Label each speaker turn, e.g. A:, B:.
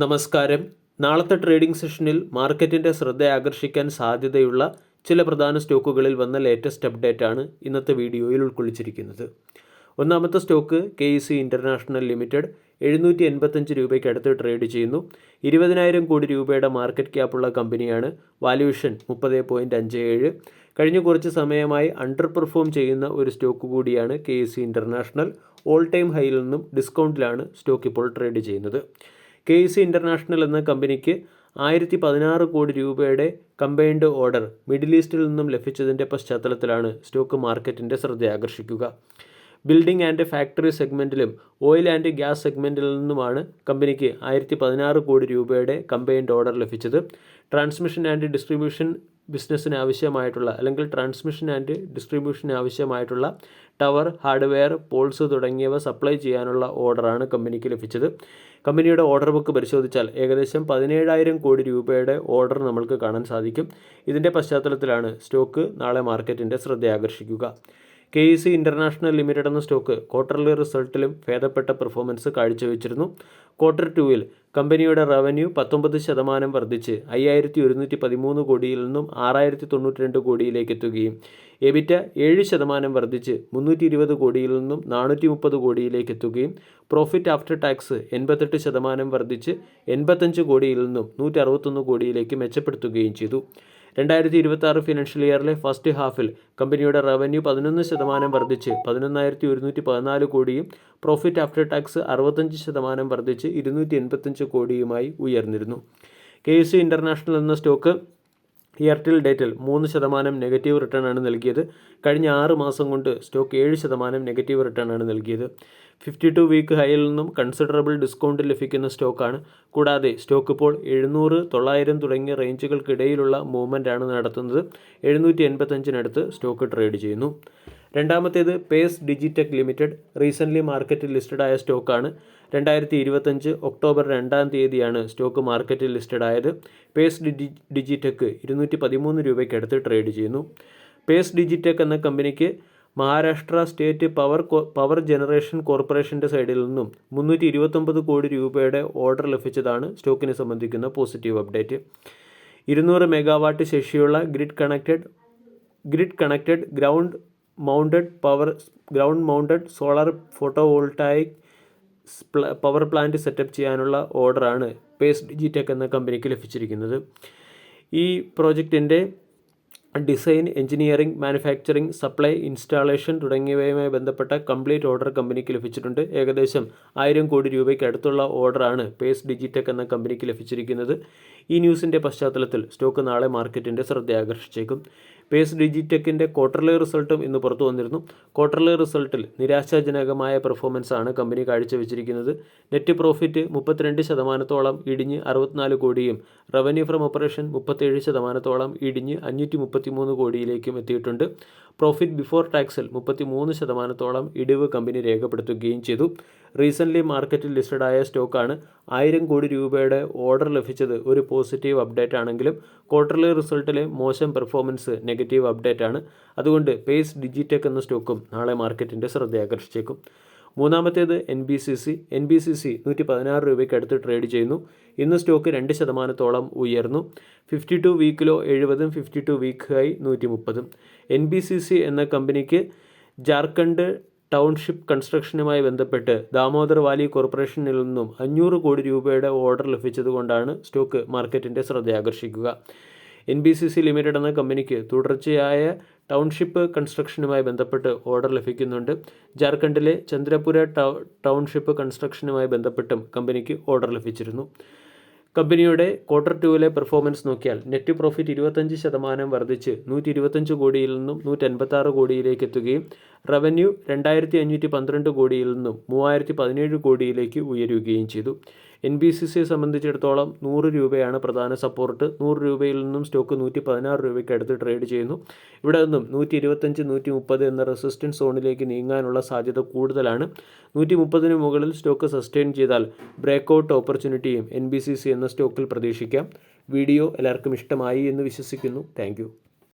A: നമസ്കാരം. നാളത്തെ ട്രേഡിംഗ് സെഷനിൽ മാർക്കറ്റിന്റെ ശ്രദ്ധ ആകർഷിക്കാൻ സാധ്യതയുള്ള ചില പ്രധാന സ്റ്റോക്കുകളിൽ വന്ന ലേറ്റസ്റ്റ് അപ്ഡേറ്റ് ആണ് ഇന്നത്തെ വീഡിയോയിൽ ഉൾക്കൊള്ളിച്ചിരിക്കുന്നത്. ഒന്നാമത്തെ stock K E C international limited എഴുന്നൂറ്റി എൺപത്തഞ്ച് രൂപയ്ക്ക് അടുത്ത് ട്രേഡ് ചെയ്യുന്നു. ഇരുപതിനായിരം കോടി രൂപയുടെ മാർക്കറ്റ് ക്യാപ്പുള്ള കമ്പനിയാണ് വാല്യൂഷൻ മുപ്പത് പോയിന്റ് അഞ്ച് ഏഴ് കഴിഞ്ഞ കുറച്ച് സമയമായി അണ്ടർ പെർഫോം ചെയ്യുന്ന ഒരു സ്റ്റോക്ക് കൂടിയാണ് K E C international all time ഹൈയിൽ നിന്നും ഡിസ്കൗണ്ടിലാണ് സ്റ്റോക്ക് ഇപ്പോൾ ട്രേഡ് ചെയ്യുന്നത്. കെ സി ഇന്റർനാഷണൽ എന്ന കമ്പനിക്ക് ആയിരത്തി പതിനാറ് കോടി രൂപയുടെ കമ്പൈൻഡ് ഓർഡർ മിഡിൽ ഈസ്റ്റിൽ നിന്നും ലഭിച്ചതിന്റെ പശ്ചാത്തലത്തിലാണ് സ്റ്റോക്ക് മാർക്കറ്റിന്റെ ശ്രദ്ധ ആകർഷിക്കുക. ബിൽഡിംഗ് ആൻഡ് ഫാക്ടറി സെഗ്മെന്റിലും ഓയിൽ ആൻഡ് ഗ്യാസ് സെഗ്മെന്റിൽ നിന്നുമാണ് കമ്പനിക്ക് ആയിരത്തി പതിനാറ് കോടി രൂപയുടെ കമ്പൈൻഡ് ഓർഡർ ലഭിച്ചത്. ട്രാൻസ്മിഷൻ ആൻഡ് ഡിസ്ട്രിബ്യൂഷൻ ബിസിനസ്സിന് ആവശ്യമായിട്ടുള്ള അല്ലെങ്കിൽ ട്രാൻസ്മിഷൻ ആൻഡ് ഡിസ്ട്രിബ്യൂഷന് ആവശ്യമായിട്ടുള്ള ടവർ ഹാർഡ്വെയർ പോൾസ് തുടങ്ങിയവ സപ്ലൈ ചെയ്യാനുള്ള ഓർഡറാണ് കമ്പനിക്ക് ലഭിച്ചത്. കമ്പനിയുടെ ഓർഡർ ബുക്ക് പരിശോധിച്ചാൽ ഏകദേശം പതിനേഴായിരം കോടി രൂപയുടെ ഓർഡർ നമ്മൾക്ക് കാണാൻ സാധിക്കും. ഇതിന്റെ പശ്ചാത്തലത്തിലാണ് സ്റ്റോക്ക് നാളെ മാർക്കറ്റിന്റെ ശ്രദ്ധ ആകർഷിക്കുക K E C international limited എന്ന സ്റ്റോക്ക് ക്വാർട്ടർലി റിസൾട്ടിലും ഭേദപ്പെട്ട പെർഫോമൻസ് കാഴ്ചവെച്ചിരുന്നു. ക്വാർട്ടർ ടുവിൽ കമ്പനിയുടെ റവന്യൂ പത്തൊമ്പത് ശതമാനം വർദ്ധിച്ച് അയ്യായിരത്തി ഒരുന്നൂറ്റി പതിമൂന്ന് കോടിയിൽ നിന്നും ആറായിരത്തി തൊണ്ണൂറ്റി രണ്ട് കോടിയിലേക്ക് എത്തുകയും എബിറ്റ ഏഴ് ശതമാനം വർദ്ധിച്ച് മുന്നൂറ്റി ഇരുപത് കോടിയിൽ നിന്നും നാനൂറ്റി മുപ്പത് കോടിയിലേക്ക് എത്തുകയും പ്രോഫിറ്റ് ആഫ്റ്റർ ടാക്സ് എൺപത്തെട്ട് ശതമാനം വർദ്ധിച്ച് എൺപത്തഞ്ച് കോടിയിൽ നിന്നും നൂറ്റി അറുപത്തൊന്ന് കോടിയിലേക്ക് മെച്ചപ്പെടുത്തുകയും ചെയ്തു. രണ്ടായിരത്തി ഇരുപത്തി ആറ് ഫിനാൻഷ്യൽ ഇയറിലെ ഫസ്റ്റ് ഹാഫിൽ കമ്പനിയുടെ റവന്യൂ പതിനൊന്ന് ശതമാനം വർദ്ധിച്ച് പതിനൊന്നായിരത്തി ഒരുന്നൂറ്റി പതിനാല് കോടിയും പ്രോഫിറ്റ് ആഫ്റ്റർ ടാക്സ് അറുപത്തഞ്ച് ശതമാനം വർദ്ധിച്ച് ഇരുന്നൂറ്റി എൺപത്തഞ്ച് കോടിയുമായി ഉയർന്നിരുന്നു. കെ എസ് സി ഇന്റർനാഷണൽ എന്ന സ്റ്റോക്ക് എയർടെൽ ഡേറ്റിൽ മൂന്ന് ശതമാനം നെഗറ്റീവ് റിട്ടേൺ ആണ് നൽകിയത്. കഴിഞ്ഞ ആറ് മാസം കൊണ്ട് സ്റ്റോക്ക് ഏഴ് ശതമാനം നെഗറ്റീവ് റിട്ടേൺ ആണ് നൽകിയത്. ഫിഫ്റ്റി ടു വീക്ക് ഹൈയിൽ നിന്നും കൺസിഡറബിൾ ഡിസ്കൗണ്ട് ലഭിക്കുന്ന സ്റ്റോക്കാണ്. കൂടാതെ സ്റ്റോക്ക് ഇപ്പോൾ എഴുന്നൂറ് തൊള്ളായിരം തുടങ്ങിയ റേഞ്ചുകൾക്കിടയിലുള്ള മൂവ്മെന്റ് ആണ് നടത്തുന്നത്. എഴുന്നൂറ്റി എൺപത്തഞ്ചിനടുത്ത് സ്റ്റോക്ക് ട്രേഡ് ചെയ്യുന്നു. രണ്ടാമത്തേത് പേസ് ഡിജിടെക് ലിമിറ്റഡ് റീസെന്റ്ലി മാർക്കറ്റിൽ ലിസ്റ്റഡ് ആയ സ്റ്റോക്കാണ്. രണ്ടായിരത്തി ഇരുപത്തഞ്ച് ഒക്ടോബർ രണ്ടാം തീയതിയാണ് സ്റ്റോക്ക് മാർക്കറ്റിൽ ലിസ്റ്റഡ് ആയത്. പേസ് ഡിജി ഡിജിടെക് ഇരുന്നൂറ്റി പതിമൂന്ന് രൂപയ്ക്കടുത്ത് ട്രേഡ് ചെയ്യുന്നു. പേസ് ഡിജിടെക് എന്ന കമ്പനിക്ക് Maharashtra state power power generation കോർപ്പറേഷന്റെ സൈഡിൽ നിന്നും മുന്നൂറ്റി ഇരുപത്തൊമ്പത് കോടി രൂപയുടെ ഓർഡർ ലഭിച്ചതാണ് സ്റ്റോക്കിനെ സംബന്ധിക്കുന്ന പോസിറ്റീവ് അപ്ഡേറ്റ്. ഇരുന്നൂറ് മെഗാവാട്ട് ശേഷിയുള്ള grid connected grid connected ground mounted power ground mounted solar photo photovoltaic power plant setup ചെയ്യാനുള്ള ഓർഡറാണ് പേസ് ഡിജിടെക് എന്ന കമ്പനിക്ക് ലഭിച്ചിരിക്കുന്നത്. ഈ പ്രോജക്റ്റിന്റെ design engineering manufacturing supply installation തുടങ്ങിയവയുമായി ബന്ധപ്പെട്ട കംപ്ലീറ്റ് ഓർഡർ കമ്പനിക്ക് ലഭിച്ചിട്ടുണ്ട്. ഏകദേശം ആയിരം കോടി രൂപയ്ക്ക് അടുത്തുള്ള ഓർഡറാണ് പേസ് ഡിജിടെക് എന്ന കമ്പനിക്ക് ലഭിച്ചിരിക്കുന്നത്. ഈ ന്യൂസിന്റെ പശ്ചാത്തലത്തിൽ സ്റ്റോക്ക് നാളെ മാർക്കറ്റിന്റെ ശ്രദ്ധ ആകർഷിച്ചേക്കും പേസ് ഡിജിറ്റെക്കിന്റെ ക്വാർട്ടർലി റിസൾട്ടും ഇന്ന് പുറത്തു വന്നിരുന്നു. ക്വാർട്ടർലി റിസൾട്ടിൽ നിരാശാജനകമായ പെർഫോമൻസ് ആണ് കമ്പനി കാഴ്ചവെച്ചിരിക്കുന്നത്. നെറ്റ് പ്രോഫിറ്റ് മുപ്പത്തിരണ്ട് ശതമാനത്തോളം ഇടിഞ്ഞ് അറുപത്തിനാല് കോടിയും റവന്യൂ ഫ്രം ഓപ്പറേഷൻ മുപ്പത്തേഴ് ശതമാനത്തോളം ഇടിഞ്ഞ് അഞ്ഞൂറ്റി മുപ്പത്തിമൂന്ന് കോടിയിലേക്കും എത്തിയിട്ടുണ്ട്. പ്രോഫിറ്റ് ബിഫോർ ടാക്സിൽ മുപ്പത്തി മൂന്ന് ശതമാനത്തോളം ഇടിവ് കമ്പനി രേഖപ്പെടുത്തുകയും ചെയ്തു. റീസെന്റ്ലി മാർക്കറ്റിൽ ലിസ്റ്റഡായ സ്റ്റോക്കാണ് ആയിരം കോടി രൂപയുടെ ഓർഡർ ലഭിച്ചത് ഒരു പോസിറ്റീവ് അപ്ഡേറ്റ് ആണെങ്കിലും ക്വാർട്ടർലി റിസൾട്ടിലെ മോശം പെർഫോമൻസ് നെഗറ്റീവ് അപ്ഡേറ്റ് ആണ്. അതുകൊണ്ട് പേസ് ഡിജിറ്റെക് എന്ന സ്റ്റോക്കും നാളെ മാർക്കറ്റിന്റെ ശ്രദ്ധ ആകർഷിച്ചേക്കും മൂന്നാമത്തേത് N B C C N B C C നൂറ്റി പതിനാറ് രൂപയ്ക്ക് അടുത്ത് ട്രേഡ് ചെയ്യുന്നു. ഇന്ന് സ്റ്റോക്ക് രണ്ട് ശതമാനത്തോളം ഉയർന്നു. ഫിഫ്റ്റി ടു വീക്കിലോ എഴുപതും ഫിഫ്റ്റി ടു വീക്ക് ആയി നൂറ്റി മുപ്പതും എൻ ബി സി സി എന്ന കമ്പനിക്ക് ജാർഖണ്ഡ് ടൗൺഷിപ്പ് കൺസ്ട്രക്ഷനുമായി ബന്ധപ്പെട്ട് ദാമോദർ വാലി കോർപ്പറേഷനിൽ നിന്നും അഞ്ഞൂറ് കോടി രൂപയുടെ ഓർഡർ ലഭിച്ചതുകൊണ്ടാണ് സ്റ്റോക്ക് മാർക്കറ്റിന്റെ ശ്രദ്ധ ആകർഷിക്കുക N B C C limited എന്ന കമ്പനിക്ക് തുടർച്ചയായ ടൗൺഷിപ്പ് കൺസ്ട്രക്ഷനുമായി ബന്ധപ്പെട്ട് ഓർഡർ ലഭിക്കുന്നുണ്ട്. ജാർഖണ്ഡിലെ ചന്ദ്രപുര ടൗൺഷിപ്പ് കൺസ്ട്രക്ഷനുമായി ബന്ധപ്പെട്ടും കമ്പനിക്ക് ഓർഡർ ലഭിച്ചിരുന്നു. കമ്പനിയുടെ ക്വാർട്ടർ ടുവിലെ പെർഫോമൻസ് നോക്കിയാൽ നെറ്റ് പ്രോഫിറ്റ് ഇരുപത്തഞ്ച് ശതമാനം വർദ്ധിച്ച് നൂറ്റി ഇരുപത്തഞ്ച് കോടിയിൽ നിന്നും നൂറ്റി അൻപത്താറ് കോടിയിലേക്ക് എത്തുകയും റവന്യൂ രണ്ടായിരത്തി അഞ്ഞൂറ്റി പന്ത്രണ്ട് കോടിയിൽ നിന്നും മൂവായിരത്തി പതിനേഴ് കോടിയിലേക്ക് ഉയരുകയും ചെയ്തു. എൻ ബി സി സിയെ സംബന്ധിച്ചിടത്തോളം നൂറ് രൂപയാണ് പ്രധാന സപ്പോർട്ട്. നൂറ് രൂപയിൽ നിന്നും സ്റ്റോക്ക് നൂറ്റി പതിനാറ് രൂപയ്ക്ക് അടുത്ത് ട്രേഡ് ചെയ്യുന്നു. ഇവിടെ നിന്നും നൂറ്റി ഇരുപത്തഞ്ച് നൂറ്റി മുപ്പത് എന്ന റെസിസ്റ്റൻസ് സോണിലേക്ക് നീങ്ങാനുള്ള സാധ്യത കൂടുതലാണ്. നൂറ്റി മുപ്പതിന് മുകളിൽ സ്റ്റോക്ക് സസ്റ്റെയിൻ ചെയ്താൽ ബ്രേക്ക്ഔട്ട് ഓപ്പർച്യൂണിറ്റിയും എൻ ബി സി സി എന്ന സ്റ്റോക്കിൽ പ്രതീക്ഷിക്കാം. വീഡിയോ എല്ലാവർക്കും ഇഷ്ടമായി എന്ന് വിശ്വസിക്കുന്നു. താങ്ക്